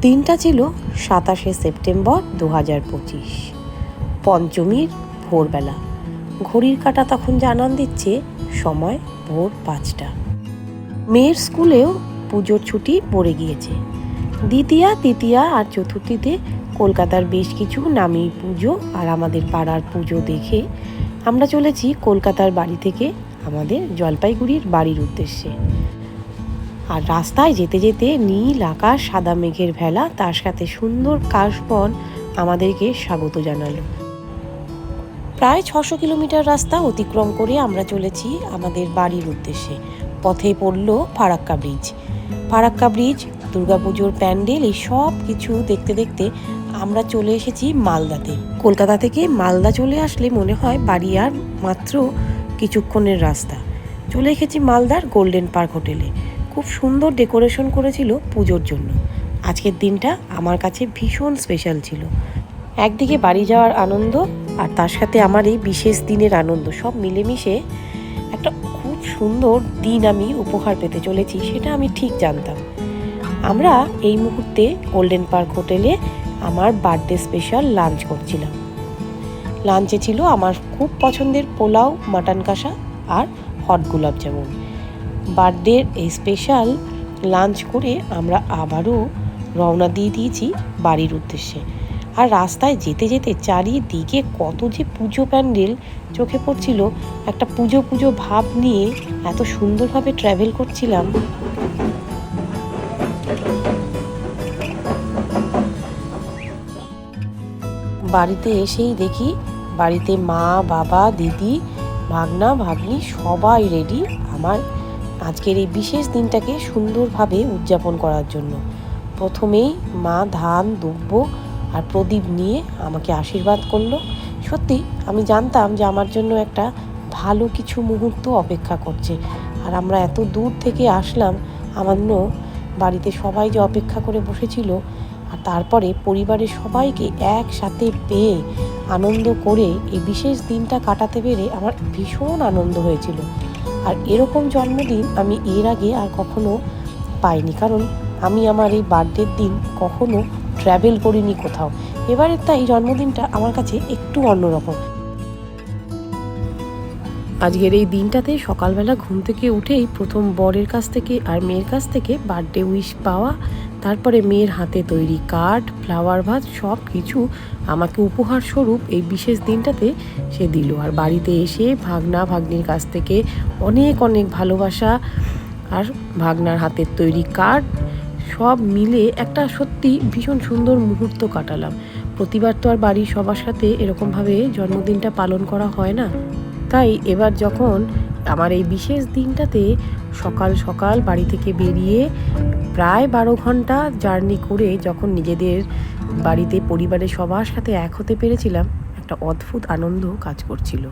দিনটা ছিল সাতাশে সেপ্টেম্বর দু হাজার পঁচিশ। পঞ্চমীর ভোরবেলা। ঘড়ির কাঁটা তখন জানান দিচ্ছে সময় ভোর পাঁচটা। মেয়ের স্কুলেও পুজোর ছুটি পড়ে গিয়েছে। দ্বিতীয়া, তৃতীয়া আর চতুর্থীতে কলকাতার বেশ কিছু নামি পুজো আর আমাদের পাড়ার পুজো দেখে আমরা চলেছি কলকাতার বাড়ি থেকে আমাদের জলপাইগুড়ির বাড়ির উদ্দেশ্যে। আর রাস্তায় যেতে যেতে নীল আকাশ, সাদা মেঘের ভেলা, তার সাথে সুন্দর কাশবন আমাদেরকে স্বাগত জানালো। প্রায় ছশো কিলোমিটার রাস্তা অতিক্রম করে আমরা চলেছি আমাদের বাড়ির উদ্দেশ্যে। পথে পড়ল ফারাক্কা ব্রিজ। ফারাক্কা ব্রিজ, দুর্গাপুজোর প্যান্ডেল, এই সব কিছু দেখতে দেখতে আমরা চলে এসেছি মালদাতে। কলকাতা থেকে মালদা চলে আসলে মনে হয় বাড়ি আর মাত্র কিছুক্ষণের রাস্তা। চলে এসেছি মালদার গোল্ডেন পার্ক হোটেলে। খুব সুন্দর ডেকোরেশন করেছিল পুজোর জন্য। আজকের দিনটা আমার কাছে ভীষণ স্পেশাল ছিল। একদিকে বাড়ি যাওয়ার আনন্দ আর তার সাথে আমার এই বিশেষ দিনের আনন্দ, সব মিলেমিশে একটা খুব সুন্দর দিন আমি উপহার পেতে চলেছি, সেটা আমি ঠিক জানতাম। আমরা এই মুহূর্তে গোল্ডেন পার্ক হোটেলে আমার বার্থডে স্পেশাল লাঞ্চ করছিলাম। লাঞ্চে ছিল আমার খুব পছন্দের পোলাও মাটন কষা আর হট গোলাপ জামুন বার্থডের এই স্পেশাল লাঞ্চ করে আমরা আবারও রওনা দিয়ে দিয়েছি বাড়ির উদ্দেশ্যে। আর রাস্তায় যেতে যেতে চারিদিকে কত যে পুজো প্যান্ডেল চোখে পড়ছিল, একটা পুজো পুজো ভাব নিয়ে এত সুন্দরভাবে ট্র্যাভেল করছিলাম। বাড়িতে এসেই দেখি বাড়িতে মা, বাবা, দিদি, ভাগনা, ভাগ্নি সবাই রেডি আমার আজকের এই বিশেষ দিনটাকে সুন্দরভাবে উদযাপন করার জন্য। প্রথমেই মা ধান দুব্য আর প্রদীপ নিয়ে আমাকে আশীর্বাদ করল। সত্যি, আমি জানতাম যে আমার জন্য একটা ভালো কিছু মুহূর্ত অপেক্ষা করছে। আর আমরা এত দূর থেকে আসলাম আমার বাড়িতে সবাই যে অপেক্ষা করে বসেছিল আর তারপরে পরিবারের সবাইকে একসাথে পেয়ে আনন্দ করে এই বিশেষ দিনটা কাটাতে পেরে আমার ভীষণ আনন্দ হয়েছিল। আর এরকম জন্মদিন আমি এর আগে আর কখনো পাইনি। কারণ আমি আমার এই বার্থডের দিন কখনো ট্র্যাভেল করিনি কোথাও। এবারের তাই জন্মদিনটা আমার কাছে একটু অন্যরকম। আজকের এই দিনটাতে সকালবেলা ঘুম থেকে উঠেই প্রথম বরের কাছ থেকে আর মেয়ের কাছ থেকে বার্থডে উইশ পাওয়া তারপরে মেয়ের হাতে তৈরি কাঠ ফ্লাওয়ার ভাত সব কিছু আমাকে উপহার স্বরূপ এই বিশেষ দিনটাতে সে দিল। আর বাড়িতে এসে ভাগনা ভাগ্নির কাছ থেকে অনেক অনেক ভালোবাসা আর ভাগনার হাতের তৈরি কাঠ সব মিলে একটা সত্যি ভীষণ সুন্দর মুহূর্ত কাটালাম। প্রতিবার তো আর বাড়ির সবার সাথে এরকমভাবে জন্মদিনটা পালন করা হয় না। তাই এবার যখন আমার এই বিশেষ দিনটাতে সকাল সকাল বাড়ি থেকে বেরিয়ে প্রায় বারো ঘণ্টা জার্নি করে যখন নিজেদের বাড়িতে পরিবারের সবার সাথে এক হতে পেরেছিলাম, একটা অদ্ভুত আনন্দ কাজ করছিল।